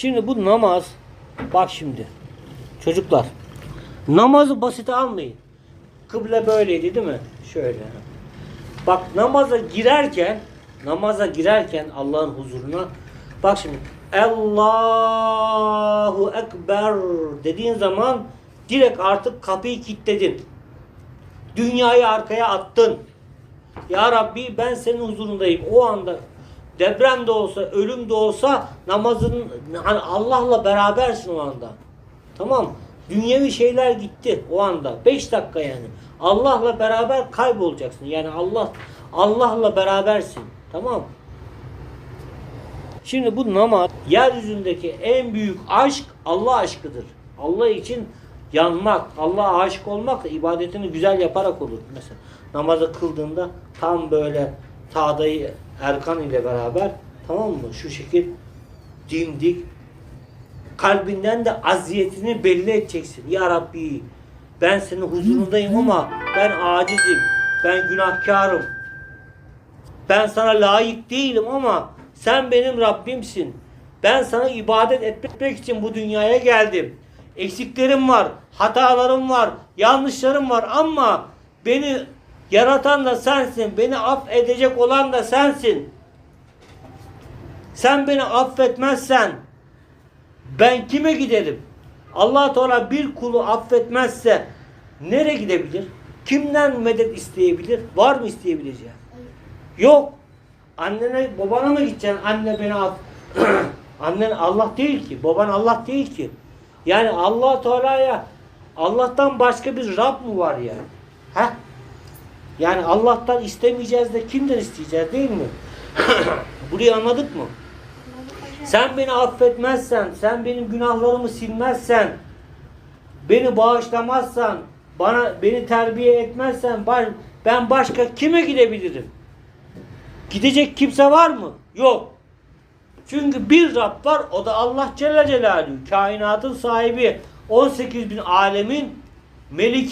Şimdi bu namaz bak şimdi çocuklar namazı basite almayın. Kıble böyleydi değil mi? Şöyle. Bak namaza girerken namaza girerken Allah'ın huzuruna bak şimdi Allahu Ekber dediğin zaman direkt artık kapıyı kilitledin. Dünyayı arkaya attın. Ya Rabbi ben senin huzurundayım. O anda deprem de olsa, ölüm de olsa namazın hani Allah'la berabersin o anda. Tamam. Dünyevi şeyler gitti o anda. 5 dakika yani. Allah'la beraber kaybolacaksın. Yani Allah Allah'la berabersin. Tamam. Şimdi bu namaz yeryüzündeki en büyük aşk Allah aşkıdır. Allah için yanmak, Allah'a aşık olmak ibadetini güzel yaparak olur. Mesela namazı kıldığında tam böyle tağdayı Erkan ile beraber tamam mı? Şu şekil dimdik kalbinden de aziyetini belli edeceksin. Ya Rabbi ben senin huzurundayım ama ben acizim. Ben günahkarım. Ben sana layık değilim ama sen benim Rabbimsin. Ben sana ibadet etmek için bu dünyaya geldim. Eksiklerim var, hatalarım var, yanlışlarım var ama beni yaratan da sensin. Beni affedecek olan da sensin. Sen beni affetmezsen ben kime giderim? Allah Teala bir kulu affetmezse nereye gidebilir? Kimden medet isteyebilir? Var mı isteyebileceği? Yok. Annene, babana mı gideceksin? Anne beni aff. Annen Allah değil ki. Baban Allah değil ki. Yani Allah Teala'ya Allah'tan başka bir Rab mı var yani? Yani Allah'tan istemeyeceğiz de kimden isteyeceğiz değil mi? Burayı anladık mı? Sen beni affetmezsen, sen benim günahlarımı silmezsen, beni bağışlamazsan, bana beni terbiye etmezsen ben başka kime gidebilirim? Gidecek kimse var mı? Yok. Çünkü bir Rab var o da Allah Celle Celaluhu. Kainatın sahibi 18 bin alemin meliki.